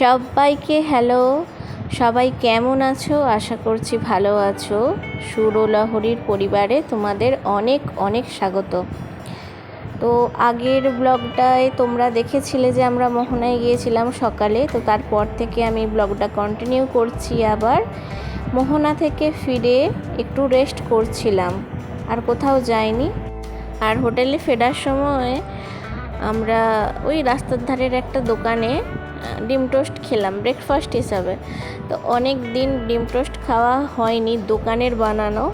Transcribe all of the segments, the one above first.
সবাইকে হ্যালো। সবাই কেমন আছো? আশা করছি ভালো আছো। সুরলহরীর পরিবারে তোমাদের অনেক অনেক স্বাগত। তো আগের ব্লগটায় তোমরা দেখেছিলে যে আমরা মোহনায় গিয়েছিলাম সকালে। তো তারপর থেকে আমি ব্লগটা কন্টিনিউ করছি আবার। মোহনা থেকে ফিরে একটু রেস্ট করছিলাম, আর কোথাও যাইনি। আর হোটেলে ফেরার সময় আমরা ওই রাস্তার ধারের একটা দোকানে ডিম টোস্ট খেলাম ব্রেকফাস্ট হিসাবে। তো অনেক দিন ডিম টোস্ট খাওয়া হয়নি, দোকানের বানানো।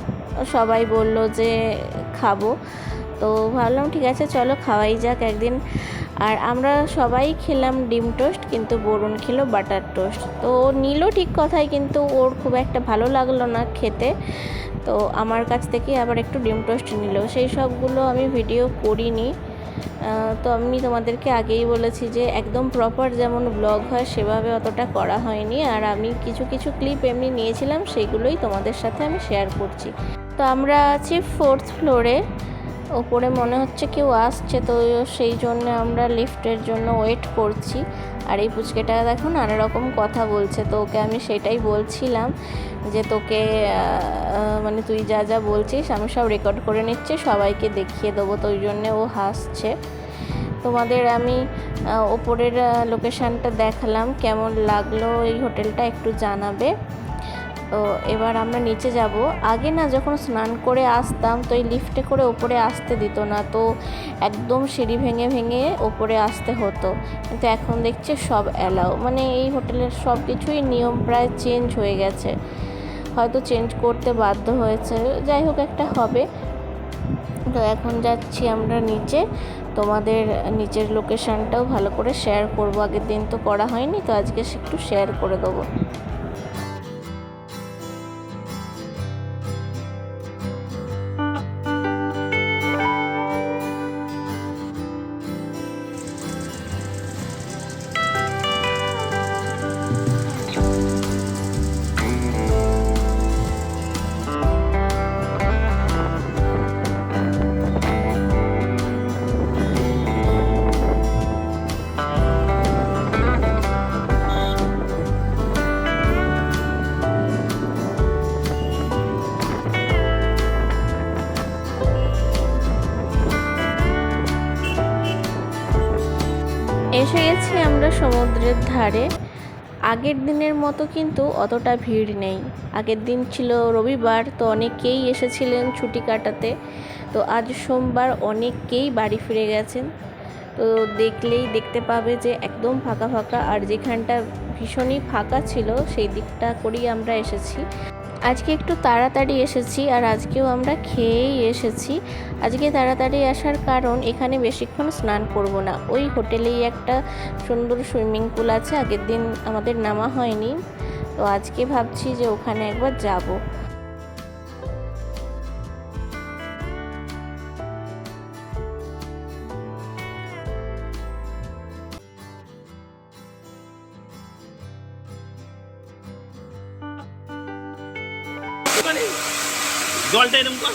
সবাই বলল যে খাব। তো ভাবলাম, ঠিক আছে, চলো খাওয়াই যাক একদিন। আর আমরা সবাই খেলাম ডিম টোস্ট, কিন্তু বরুণ খেলো বাটার টোস্ট। তো নিল ঠিক কথাই, কিন্তু ওর খুব একটা ভালো লাগল না খেতে। তো আমার কাছ থেকে আবার একটু ডিম টোস্ট নিল। সেই সবগুলো আমি ভিডিও করিনি। তো আমি তোমাদেরকে আগেই বলেছি যে একদম প্রপার যেমন ব্লগ হয়, সেভাবে অতটা করা হয়নি। আর আমি কিছু কিছু ক্লিপ এমনি নিয়েছিলাম, সেগুলোই তোমাদের সাথে আমি শেয়ার করছি। তো আমরা আছি ফোর্থ ফ্লোরে ওপরে মনে হচ্ছে কেউ আসছে, তো সেই জন্য আমরা লিফটের জন্য ওয়েট করছি। আর এই পুচকেটা দেখো নানা রকম কথা বলছে, তো ওকে আমি সেটাই বলছিলাম যে তোকে মানে তুই যা যা বলছিস আমি সব রেকর্ড করে নিচ্ছি, সবাইকে দেখিয়ে দেবো, তো ওই জন্যে ও হাসছে। তোমাদের আমি ওপরের লোকেশানটা দেখালাম, কেমন লাগল এই হোটেলটা একটু জানাবে। তো এবার আমরা নিচে যাব। আগে না যখন স্নান করে আসতাম, তো এই লিফটে করে ওপরে আসতে দিত না। তো একদম সিঁড়ি ভেঙে ভেঙে ওপরে আসতে হতো। কিন্তু এখন দেখছি সব অ্যালাউ মানে এই হোটেলের সব কিছুই নিয়ম প্রায় চেঞ্জ হয়ে গেছে। হয়তো চেঞ্জ করতে বাধ্য হয়েছে। যাই হোক, একটা হবে। তো এখন যাচ্ছি আমরা নিচে। তোমাদের নিচের লোকেশানটাও ভালো করে শেয়ার করব। আগের দিন তো করা হয়নি, তো আজকে একটু শেয়ার করে দেবো। গেছি আমরা সমুদ্রের ধারে। আগের দিনের মতো কিন্তু অতটা ভিড় নেই। আগের দিন ছিল রবিবার, তো অনেকেই এসেছিলেন ছুটি কাটাতে। তো আজ সোমবার অনেকেই বাড়ি ফিরে গেছেন। তো দেখলেই দেখতে পাবে যে একদম ফাঁকা ফাঁকা, আর যেখানটা ভীষণই ফাঁকা ছিল, সেই দিকটা করেই আমরা এসেছি। আজকে একটু তাড়াতাড়ি এসেছি আর আজকেও আমরা খেয়েই এসেছি। আজকে তাড়াতাড়ি আসার কারণ এখানে বেশিক্ষণ স্নান করব না। ওই হোটেলেই একটা সুন্দর সুইমিং পুল আছে, আগের দিন আমাদের নামা হয়নি। তো আজকে ভাবছি যে ওখানে একবার যাব। মানে? জলটা এরকম কর।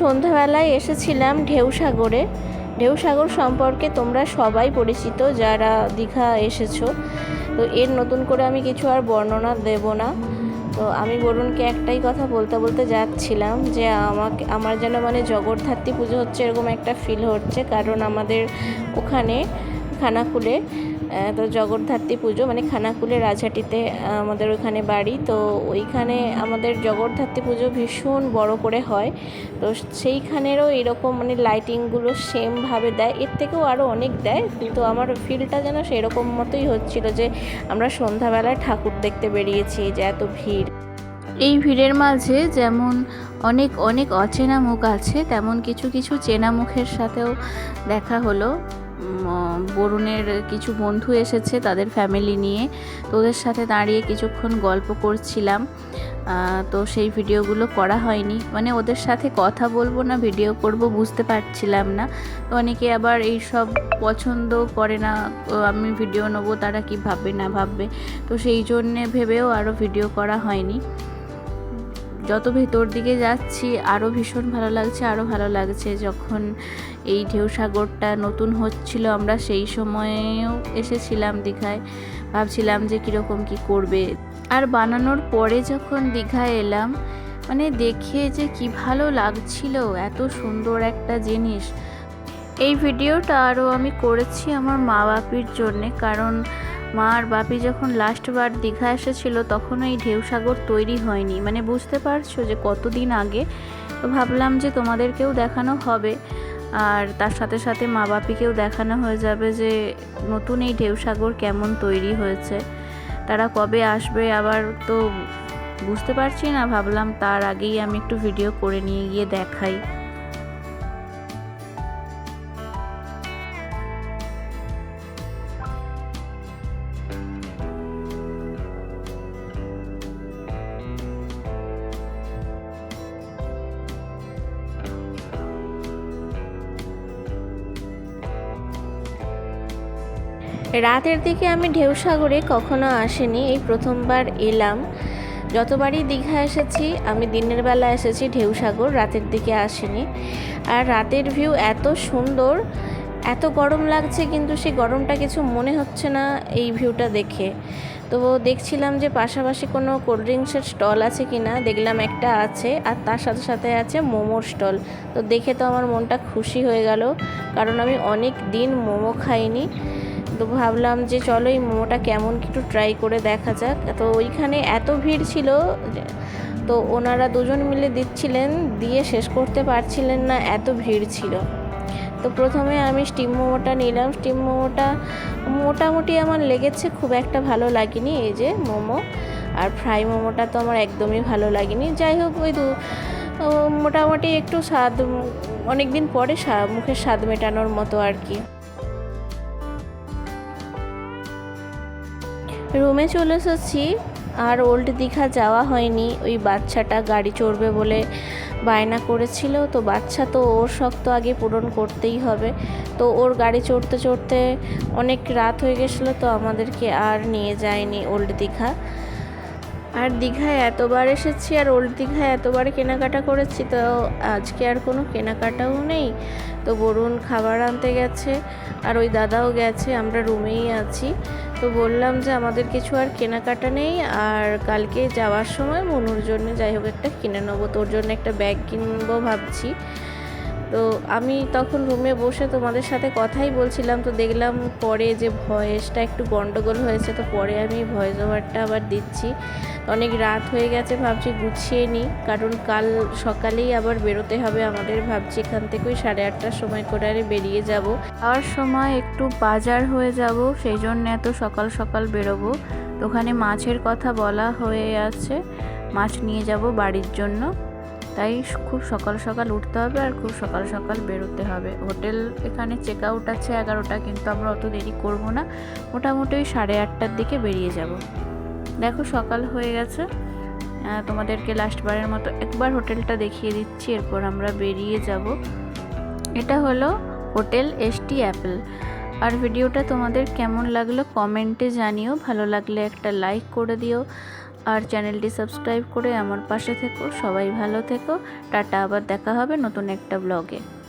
সন্ধ্যাবেলায় এসেছিলাম ঢেউসাগরে ঢেউসাগর সম্পর্কে তোমরা সবাই পরিচিত, যারা দীঘা এসেছ। তো এর নতুন করে আমি কিছু আর বর্ণনা দেব না। তো আমি বরুণকে একটাই কথা বলতে বলতে যাচ্ছিলাম যে আমাকে, আমার যেন মানে জগদ্ধাত্রী পুজো হচ্ছে এরকম একটা ফিল হচ্ছে। কারণ আমাদের ওখানে খানাকুলে তো জগদ্ধাত্রী পুজো মানে খানাকুলে রাজহাটিতে আমাদের ওইখানে বাড়ি। তো ওইখানে আমাদের জগদ্ধাত্রী পুজো ভীষণ বড় করে হয়। তো সেইখানেরও এরকম মানে লাইটিংগুলো সেমভাবে দেয়। এর থেকেও আরও অনেক দেয়। কিন্তু আমার ফিলটা যেন সেরকম মতোই হচ্ছিল যে, আমরা সন্ধ্যাবেলায় ঠাকুর দেখতে বেরিয়েছি যে এত ভিড়। এই ভিড়ের মাঝে যেমন অনেক অনেক অচেনা মুখ আছে, তেমন কিছু কিছু চেনা মুখের সাথেও দেখা হলো। বরুণের কিছু বন্ধু এসেছে তাদের ফ্যামিলি নিয়ে। তো ওদের সাথে দাঁড়িয়ে কিছুক্ষণ গল্প করছিলাম। তো সেই ভিডিওগুলো করা হয়নি। মানে ওদের সাথে কথা বলব না ভিডিও করব বুঝতে পারছিলাম না। তো অনেকে আবার এই সব পছন্দ করে না আমি ভিডিও নেব, তারা কি ভাববে, না ভাববে। তো সেই জন্যে ভেবেও আরও ভিডিও করা হয়নি। যত ভেতর দিকে যাচ্ছি আরও ভীষণ ভালো লাগছে আরও ভালো লাগছে। যখন এই ঢেউ সাগরটা নতুন হচ্ছিল, আমরা সেই সময়েও এসেছিলাম দীঘায়। ভাবছিলাম যে কীরকম কি করবে। আর বানানোর পরে যখন দীঘায় এলাম মানে দেখে যে কি ভালো লাগছিল, এত সুন্দর একটা জিনিস। এই ভিডিওটা আরও আমি করেছি আমার মা বাপির জন্যে, কারণ মা আর বাপি যখন লাস্টবার দীঘা এসেছিল তখন এই ঢেউসাগর তৈরি হয়নি। মানে বুঝতে পারছ যে কতদিন আগে? তো ভাবলাম যে তোমাদেরকেও দেখানো হবে। আর তার সাথে সাথে মা বাপিকেও দেখানো হয়ে যাবে যে নতুন এই ঢেউসাগর কেমন তৈরি হয়েছে। তারা কবে আসবে আবার তো বুঝতে পারছি না, ভাবলাম তার আগেই আমি একটু ভিডিও করে নিয়ে গিয়ে দেখাই। রাতের দিকে আমি ঢেউসাগরে কখনো আসিনি, এই প্রথমবার এলাম। যতবারই দীঘা এসেছি, আমি দিনের বেলা এসেছি ঢেউসাগর, রাতের দিকে আসিনি। আর রাতের ভিউ এত সুন্দর, এত গরম লাগছে, কিন্তু সেই গরমটা কিছু মনে হচ্ছে না এই ভিউটা দেখে। তো দেখছিলাম যে পাশাপাশি কোনো কোল্ড ড্রিঙ্কসের স্টল আছে কি না দেখলাম একটা আছে, আর তার সাথে সাথে আছে মোমোর স্টল। তো দেখে তো আমার মনটা খুশি হয়ে গেল, কারণ আমি অনেক দিন মোমো খাইনি। তো ভাবলাম যে চলো এই মোমোটা কেমন একটু ট্রাই করে দেখা যাক। তো ওইখানে এত ভিড় ছিল তো ওনারা দুজন মিলে দিচ্ছিলেন, দিয়ে শেষ করতে পারছিলেন না, এত ভিড় ছিল। তো প্রথমে আমি স্টিম মোমোটা নিলাম। স্টিম মোমোটা, মোটামুটি আমার লেগেছে, খুব একটা ভালো লাগেনি এই যে মোমো। আর ফ্রাই মোমোটা তো আমার একদমই ভালো লাগেনি। যাই হোক, ওই দু মোটামুটি একটু স্বাদ অনেক দিন পরে মুখের স্বাদ মেটানোর মতো আর কি। রুমে চলে এসেছি। আর ওল্ড দীঘা যাওয়া হয়নি। ওই বাচ্চাটা গাড়ি চড়বে বলে বায়না করেছিল। তো বাচ্চা তো ওর শখ তো আগে পূরণ করতেই হবে। তো ওর গাড়ি চড়তে চড়তে অনেক রাত হয়ে গেছিল, তো আমাদেরকে আর নিয়ে যায়নি ওল্ড দীঘা। আর দীঘায় এতবার এসেছি আর ওল্ড দীঘায় এতবার কেনাকাটা করেছি, তো আজকে আর কোনো কেনাকাটাও নেই। তো বরুণ খাবার আনতে গেছে আর ওই দাদাও গেছে, আমরা রুমেই আছি। তো বললাম যে আমাদের কিছু আর কেনাকাটা নেই আর কালকে যাওয়ার সময় মনুর জন্য যাই হোক একটা কিনে নেব, তোর জন্য একটা ব্যাগ কিনবো ভাবছি। তো আমি তখন রুমে বসে তোমাদের সাথে কথাই বলছিলাম, তো দেখলাম পরে যে ভয়েসটা একটু গন্ডগোল হয়েছে, তো পরে আমি ভয়েস ওভারটা আবার দিচ্ছি। অনেক রাত হয়ে গেছে, ভাবছি গুছিয়ে নিই, কারণ কাল সকালেই আবার বেরোতে হবে আমাদের, ভাবছি এখান থেকে ওই সাড়ে আটটার সময় করে আরে বেরিয়ে যাব। যাওয়ার সময় একটু বাজার হয়ে যাব, সেই জন্য এত সকাল সকাল বেরোবো। ওখানে মাছের কথা বলা হয়ে আছে, মাছ নিয়ে যাব বাড়ির জন্য। তাই খুব সকাল সকাল উঠতে হবে আর খুব সকাল সকাল বেরোতে হবে। হোটেল এখানে চেক আউট আছে এগারোটা, কিন্তু আমরা অত দেরি করব না। মোটামুটি ওই সাড়ে আটটার দিকে বেরিয়ে যাব। দেখো সকাল হয়ে গেছে। তোমাদেরকে লাস্টবারের মতো একবার হোটেলটা দেখিয়ে দিচ্ছি, এরপর আমরা বেরিয়ে যাব। এটা হলো হোটেল এসটি অ্যাপেল আর ভিডিওটা তোমাদের কেমন লাগল কমেন্টে জানিও। ভালো লাগলে একটা লাইক করে দিও। আর চ্যানেলটি সাবস্ক্রাইব করে আমার পাশে থেকো। সবাই ভালো থেকো। টাটা, আবার দেখা হবে নতুন একটা ব্লগে।